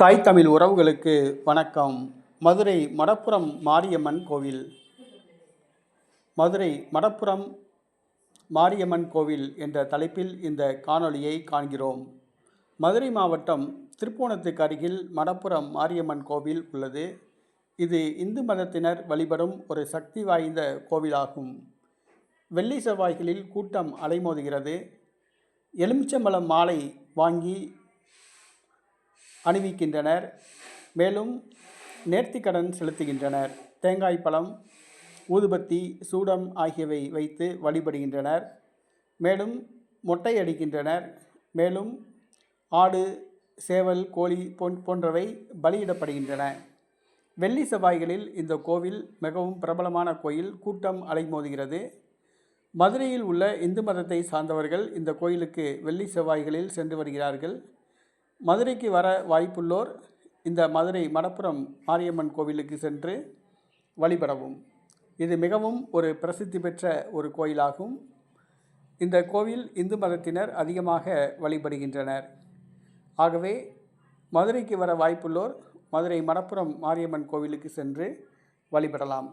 தாய் தமிழ் உறவுகளுக்கு வணக்கம். மதுரை மடப்புறம் மாரியம்மன் கோவில். மதுரை மடப்புறம் மாரியம்மன் கோவில் என்ற தலைப்பில் இந்த காணொளியை காண்கிறோம். மதுரை மாவட்டம் திருப்போணத்துக்கு அருகில் மடப்புறம் மாரியம்மன் கோவில் உள்ளது. இது இந்து மதத்தினர் வழிபடும் ஒரு சக்தி வாய்ந்த கோவிலாகும். வெள்ளி செவ்வாய்களில் கூட்டம் அலைமோதுகிறது. எலுமிச்சம்பழம் மாலை வாங்கி அணிவிக்கின்றனர். மேலும் நேர்த்திக்கடன் செலுத்துகின்றனர். தேங்காய் பழம் ஊதுபத்தி சூடம் ஆகியவை வைத்து வழிபடுகின்றனர். மேலும் மொட்டை அடிக்கின்றனர். மேலும் ஆடு சேவல் கோழி போன் போன்றவை பலியிடப்படுகின்றன. வெள்ளி செவ்வாய்களில் இந்த கோவில் மிகவும் பிரபலமான கோயில். கூட்டம் அலைமோதுகிறது. மதுரையில் உள்ள இந்து மதத்தை சார்ந்தவர்கள் இந்த கோயிலுக்கு வெள்ளி செவ்வாய்களில் சென்று வருகிறார்கள். மதுரைக்கு வர வாய்ப்புள்ளோர் இந்த மதுரை மடப்புறம் மாரியம்மன் கோவிலுக்கு சென்று வழிபடவும். இது மிகவும் ஒரு பிரசித்தி பெற்ற ஒரு கோயிலாகும். இந்த கோவில் இந்து மதத்தினர் அதிகமாக வழிபடுகின்றனர். ஆகவே மதுரைக்கு வர வாய்ப்புள்ளோர் மதுரை மடப்புறம் மாரியம்மன் கோவிலுக்கு சென்று வழிபடலாம்.